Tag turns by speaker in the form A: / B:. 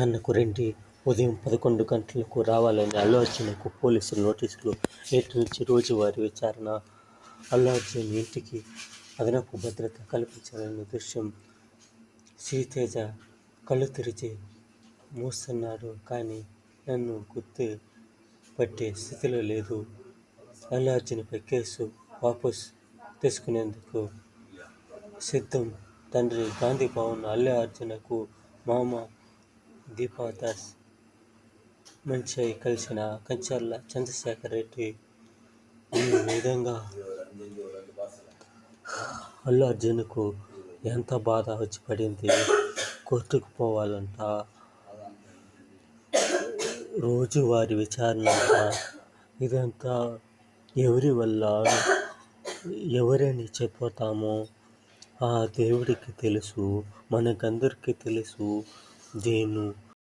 A: నన్నకు రండి ఉదయం పదకొండు గంటలకు రావాలని అల్లు అర్జున్కు పోలీసులు నోటీసులు నేటి నుంచి రోజువారీ విచారణ అల్లు అర్జున్ ఇంటికి అదనపు భద్రత కల్పించాలని దృశ్యం శ్రీతేజ కళ్ళు తెరిచి మూస్తున్నాడు కానీ నన్ను గుర్తు పట్టే స్థితిలో లేదు. అల్లు అర్జున్పై కేసు వాపస్ తీసుకునేందుకు సిద్ధం. తండ్రి గాంధీ భవన్ అల్లు అర్జున్కు మామ దీపాదాస్ మంచిగా కలిసిన కంచర్ల చంద్రశేఖర్ రెడ్డి ఈ విధంగా అల్లు అర్జున్కు ఎంత బాధ వచ్చి పడింది? కోర్టుకు పోవాలంట. రోజువారి విచారణ ఇదంతా ఎవరి వల్ల? ఎవరని చెప్పుతామో ఆ దేవుడికి తెలుసు మనకందరికీ తెలుసు. での